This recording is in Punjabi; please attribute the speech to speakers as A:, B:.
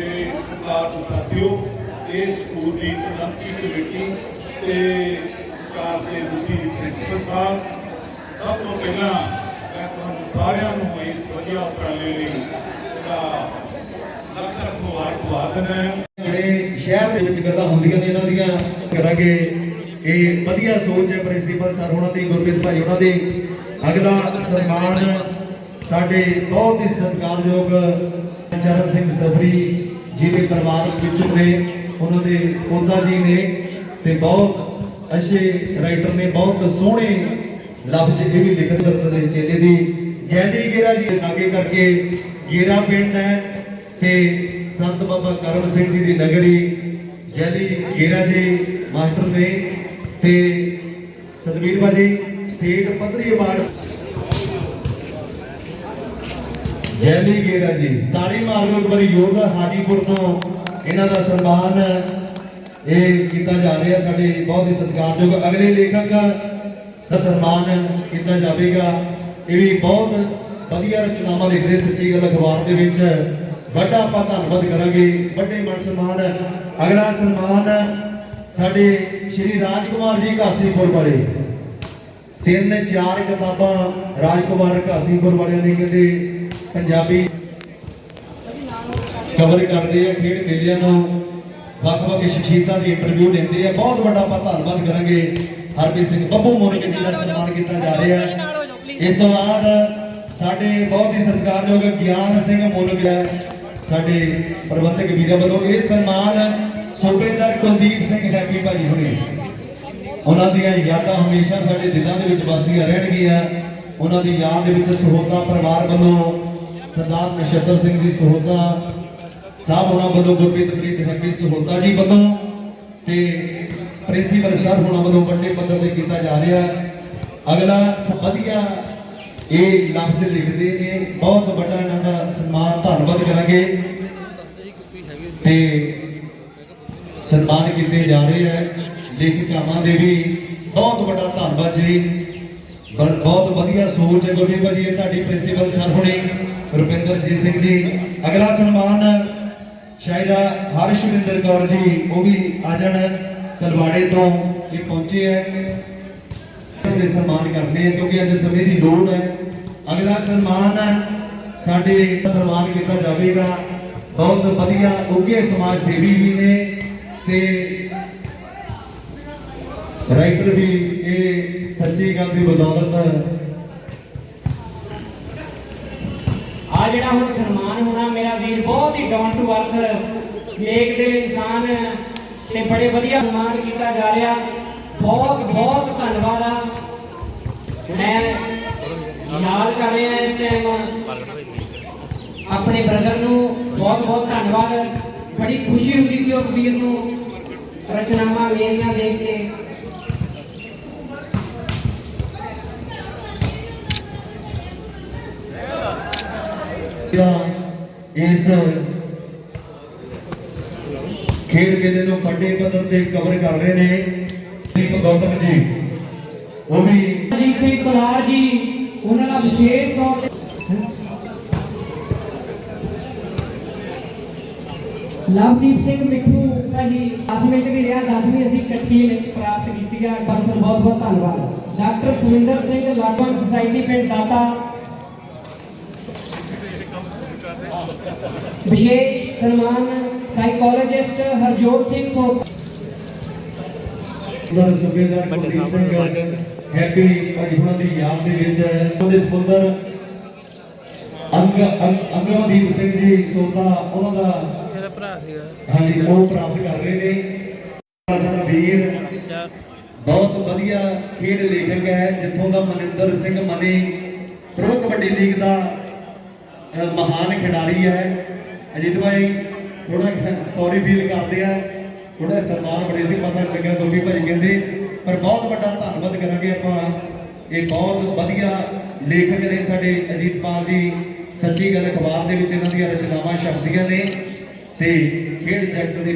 A: ਤੇ ਸਰਕਾਰ ਸਾਥੀਓ ਇਸ ਸਕੂਲ ਦੀ ਪ੍ਰਬੰਧਕੀ ਕਮੇਟੀ ਤੇ ਸਰਕਾਰ ਦੇ ਮੁਖੀ ਪ੍ਰਿੰਸੀਪਲ ਸਾਹਿਬ, ਸਭ ਤੋਂ ਪਹਿਲਾਂ ਮੈਂ ਤੁਹਾਨੂੰ ਸਾਰਿਆਂ ਨੂੰ ਇਸ ਵਧੀਆ ਉਪਰਾਲੇ ਲਈ ਦਾ ਲੱਖ ਲੱਖ ਮੁਬਾਰਕਬਾਦ ਦਿੰਦਾ
B: ਜਿਹੜੇ ਸ਼ਹਿਰ ਦੇ ਵਿੱਚ ਗੱਲਾਂ ਹੁੰਦੀਆਂ ਨੇ ਇਹਨਾਂ ਦੀਆਂ, ਕਰਾਂਗੇ। ਇਹ ਵਧੀਆ ਸੋਚ ਹੈ ਪ੍ਰਿੰਸੀਪਲ ਸਰ ਉਹਨਾਂ ਦੀ ਗੁਰਪ੍ਰੀਤ ਭਾਈ ਉਹਨਾਂ ਦੀ। ਅਗਲਾ ਸਨਮਾਨ ਸਾਡੇ ਬਹੁਤ ਹੀ ਸਤਿਕਾਰਯੋਗ ਚਰਨ ਸਿੰਘ ਸਫਰੀ ਜੀ ਦੇ ਪਰਿਵਾਰ ਵਿੱਚੋਂ ਨੇ, ਉਹਨਾਂ ਦੇ ਪੋਤਾ ਜੀ ਨੇ ਤੇ ਬਹੁਤ ਅੱਛੇ ਰਾਈਟਰ ਨੇ, ਬਹੁਤ ਸੋਹਣੇ ਲਫ਼ਜ਼ ਇਹ ਵੀ ਲਿਖਤ ਦਰਤ ਦੇ ਚੇਲੇ ਦੀ। ਜੈਦੀ ਗੇਰਾ ਜੀ ਲਾਗੇ ਕਰਕੇ ਗੇਰਾ ਪਿੰਡ ਹੈ ਤੇ ਸੰਤ ਬਾਬਾ ਕਰਮ ਸਿੰਘ ਜੀ ਦੀ ਨਗਰੀ ਜੈਦੀ ਗੇਰਾ ਜੀ ਮਾਸਟਰ ਨੇ ਤੇ ਸਤਵੀਰ ਬਾਜੀ ਸਟੇਟ ਪੱਧਰੀ ਅਵਾਰਡ ਜੈਲੀ ਗੇਰਾ ਜੀ। ਤਾੜੀ ਮਾਰ ਦਿਓ ਇੱਕ ਵਾਰੀ ਜ਼ੋਰਦਾਰ ਹਾਜੀਪੁਰ ਤੋਂ ਇਹਨਾਂ ਦਾ ਸਨਮਾਨ, ਇਹ ਕੀਤਾ ਜਾ ਰਿਹਾ ਸਾਡੇ ਬਹੁਤ ਹੀ ਸਤਿਕਾਰਯੋਗ ਅਗਲੇ ਲੇਖਕ, ਦਾ ਸਨਮਾਨ ਕੀਤਾ ਜਾਵੇਗਾ। ਇਹ ਵੀ ਬਹੁਤ ਵਧੀਆ ਰਚਨਾਵਾਂ ਲਿਖਦੇ ਸੱਚੀ ਗੱਲ ਅਖਬਾਰ ਦੇ ਵਿੱਚ। ਵੱਡਾ ਆਪਾਂ ਧੰਨਵਾਦ ਕਰਾਂਗੇ। ਵੱਡੇ ਮਨ ਸਨਮਾਨ। ਅਗਲਾ ਸਨਮਾਨ ਸਾਡੇ ਸ਼੍ਰੀ ਰਾਜਕੁਮਾਰ ਜੀ ਘਾਸੀਪੁਰ ਵਾਲੇ। ਤਿੰਨ ਚਾਰ ਕਿਤਾਬਾਂ ਰਾਜਕੁਮਾਰ ਘਾਸੀਪੁਰ ਵਾਲਿਆਂ ਨੇ ਕਹਿੰਦੇ ਪੰਜਾਬੀ ਕਵਰ ਕਰਦੇ ਆ, ਖੇਡ ਮੇਲਿਆਂ ਨੂੰ ਵੱਖ-ਵੱਖ ਸ਼ਖਸੀਅਤਾਂ ਦੀ ਇੰਟਰਵਿਊ ਲੈਂਦੇ ਆ। ਬਹੁਤ ਵੱਡਾ ਆਪਾਂ ਧੰਨਵਾਦ ਕਰਾਂਗੇ ਹਰਪ੍ਰੀਤ ਸਿੰਘ ਬੱਬੂ ਮੋਨਕ ਜੀ ਦਾ ਸਨਮਾਨ ਕੀਤਾ ਜਾ ਰਿਹਾ ਇਸ ਤੋਂ ਬਾਅਦ ਸਾਡੇ ਬਹੁਤ ਹੀ ਸਤਿਕਾਰਯੋਗ ਗਿਆਨ ਸਿੰਘ ਮੋਨਕ ਹੈ, ਸਾਡੇ ਪ੍ਰਬੰਧਕ ਵੀਰਾਂ ਵੱਲੋਂ ਇਹ ਸਨਮਾਨ ਸੂਬੇਦਾਰ ਕੁਲਦੀਪ ਸਿੰਘ ਹੈਪੀ ਭਾਜੀ ਹੁਣੇ। ਉਹਨਾਂ ਦੀਆਂ ਯਾਦਾਂ ਹਮੇਸ਼ਾ ਸਾਡੇ ਦਿਲਾਂ ਦੇ ਵਿੱਚ ਵੱਸਦੀਆਂ ਰਹਿਣਗੀਆਂ। ਉਹਨਾਂ ਦੀ ਯਾਦ ਦੇ ਵਿੱਚ ਸਹੋਤਾ ਪਰਿਵਾਰ ਵੱਲੋਂ ਸਰਦਾਰ ਨਛੱਤਰ ਸਿੰਘ ਜੀ ਸਹੋਤਾ ਸਾਹਿਬ ਹੋਣਾ ਵੱਲੋਂ ਗੁਰਪ੍ਰੀਤ ਪ੍ਰੀਤ ਹੈਪੀ ਸਹੋਤਾ ਜੀ ਵੱਲੋਂ ਤੇ ਪ੍ਰਿੰਸੀਪਲ ਸਰ ਹੋਣਾ ਵੱਲੋਂ ਵੱਡੇ ਪੱਧਰ ਤੇ ਕੀਤਾ ਜਾ ਰਿਹਾ ਅਗਲਾ ਵਧੀਆ ਇਹ ਲਫ਼ਜ਼ ਲਿਖਦੇ ਨੇ। ਬਹੁਤ ਵੱਡਾ ਇਹਨਾਂ ਦਾ ਸਨਮਾਨ ਧੰਨਵਾਦ ਕਰਾਂਗੇ। ਤੇ ਸਨਮਾਨ ਕੀਤੇ ਜਾ ਰਹੇ ਹੈ। ਲੇਖਿਕਾਵਾਂ ਦੇ ਵੀ ਬਹੁਤ ਵੱਡਾ ਧੰਨਵਾਦ ਜੀ। ਬਹੁਤ ਵਧੀਆ ਸੋਚ ਹੈ ਗੁਰਮੀਤ ਭਾਜੀ ਤੁਹਾਡੀ ਪ੍ਰਿੰਸੀਪਲ ਸਰ ਹੁਣੇ ਰੁਪਿੰਦਰਜੀਤ ਸਿੰਘ ਜੀ, ਅਗਲਾ ਸਨਮਾਨ ਸ਼ਾਇਰਾ ਹਰਸ਼ਵਿੰਦਰ ਕੌਰ ਜੀ, ਉਹ ਵੀ ਆ ਜਾਣ ਤਲਵਾੜੇ ਤੋਂ, ਇਹ ਪਹੁੰਚੇ ਹੈ ਦੇ ਸਨਮਾਨ ਕਰਦੇ ਹੈ ਕਿਉਂਕਿ ਅੱਜ ਸਮੇਂ ਦੀ ਲੋੜ ਹੈ। ਅਗਲਾ ਸਨਮਾਨ ਸਾਡੇ ਸਨਮਾਨ ਕੀਤਾ ਜਾਵੇਗਾ। ਬਹੁਤ ਵਧੀਆ ਉੱਗੇ ਸਮਾਜ ਸੇਵੀ ਵੀ ਨੇ ਤੇ ਰਾਈਟਰ ਵੀ ਇਹ ਸੱਚੀ ਗੱਲ ਦੀ ਬਦੌਲਤ
C: ਆ ਜਿਹੜਾ ਹੁਣ ਸਨਮਾਨ ਹੋਣਾ, ਮੇਰਾ ਵੀਰ ਬਹੁਤ ਹੀ ਡਾਊਨ ਟੂ ਅਰਥ ਨੇਕ ਦੇ ਇਨਸਾਨ, ਤੇ ਬੜੇ ਵਧੀਆ ਸਨਮਾਨ ਕੀਤਾ ਜਾ ਰਿਹਾ। ਬਹੁਤ ਬਹੁਤ ਧੰਨਵਾਦ ਆ। ਮੈਂ ਯਾਦ ਕਰ ਰਿਹਾ ਇਸ ਟਾਈਮ ਆਪਣੇ ਬ੍ਰਦਰ ਨੂੰ ਬਹੁਤ ਬਹੁਤ ਧੰਨਵਾਦ। ਬੜੀ ਖੁਸ਼ੀ ਹੁੰਦੀ ਸੀ ਉਸ ਵੀਰ ਨੂੰ। ਰਚਨਾਵਾਂ ਮੇਰੀਆਂ ਦੇਖ ਕੇ।
B: ਇਸ ਖੇਡ ਮੇਲੇ ਨੂੰ ਵੱਡੇ ਪੱਧਰ ਤੇ ਕਵਰ ਕਰ ਰਹੇ ਨੇ ਦੀਪ ਗੌਤਮ ਜੀ ਉਹ ਵੀ
C: ਅਜੀਤ ਸਿੰਘ ਕੁਲਾਰ ਜੀ ਉਹਨਾਂ ਦਾ ਵਿਸ਼ੇਸ਼ ਤੌਰ ਤੇ ਲਵਦੀਪ ਸਿੰਘ ਮਿੱਠੂ ਭਾਜੀ 10 ਮਿੰਟ ਵੀ ਰਿਹਾ 10ਵੀਂ ਅਸੀਂ ਇਕੱਠੀ ਪ੍ਰਾਪਤ ਕੀਤੀ ਆ ਪਰਸਨ ਬਹੁਤ ਬਹੁਤ ਧੰਨਵਾਦ ਡਾਕਟਰ ਸੁਰਿੰਦਰ ਸਿੰਘ ਲਾਗਵਾਨ ਸੁਸਾਇਟੀ ਪਿੰਡ ਦਾਤਾ ਵਿਸ਼ੇਸ਼ ਸਨਮਾਨ ਸਾਈਕੋਲੋਜਿਸਟ ਹਰਜੋਤ ਸਿੰਘ ਸੋ
B: ਉਹਨਾਂ ਸੁਬੇਦਾਰ ਕੁਲਦੀਪ ਸਿੰਘ ਹੈਪੀ ਉਹਨਾਂ ਦੀ ਯਾਦ ਦੇ ਵਿੱਚ ਉਹਦੇ ਸਪੁੱਤਰ ਅੰਗ ਅੰਗ- ਅੰਗਮਦੀਪ ਸਿੰਘ ਜੀ ਸੋਤਾ ਉਹਨਾਂ ਦਾ
D: ਮੇਰਾ ਭਰਾ ਸੀਗਾ।
B: ਹਾਂਜੀ ਉਹ ਪ੍ਰਾਪਤ ਕਰ ਰਹੇ ਨੇ। ਸਾਡਾ ਵੀਰ। ਬਹੁਤ ਵਧੀਆ ਖੇਡ ਲੇਖਕ ਹੈ ਜਿੱਥੋਂ ਦਾ ਮਨਿੰਦਰ ਸਿੰਘ ਮਨੀ ਪ੍ਰੋ ਕਬੱਡੀ ਲੀਗ ਦਾ ਮਹਾਨ ਖਿਡਾਰੀ ਹੈ। ਅਜੀਤ ਭਾਈ ਥੋੜਾ ਸੌਰੀ ਫੀਲ ਕਰਦੇ ਆ। ਥੋੜਾ ਸਨਮਾਨ ਬੜੇ ਸੀ ਪਤਾ ਨੀ ਲੱਗਾ ਦੋਗੀ ਭਾਈ ਕਹਿੰਦੇ, ਪਰ ਬਹੁਤ ਵੱਡਾ ਧੰਨਵਾਦ ਕਰਾਂਗੇ ਆਪਾਂ। ਇਹ ਬਹੁਤ ਵਧੀਆ ਲੇਖਕ ਨੇ ਸਾਡੇ ਅਜੀਤਪਾਲ ਜੀ। ਸੱਚੀ ਗੱਲ ਅਖਬਾਰ ਦੇ ਵਿੱਚ ਇਹਨਾਂ ਦੀਆਂ ਰਚਨਾਵਾਂ ਛਪਦੀਆਂ ਨੇ ਤੇ ਖੇਡ ਜਗਤ ਦੇ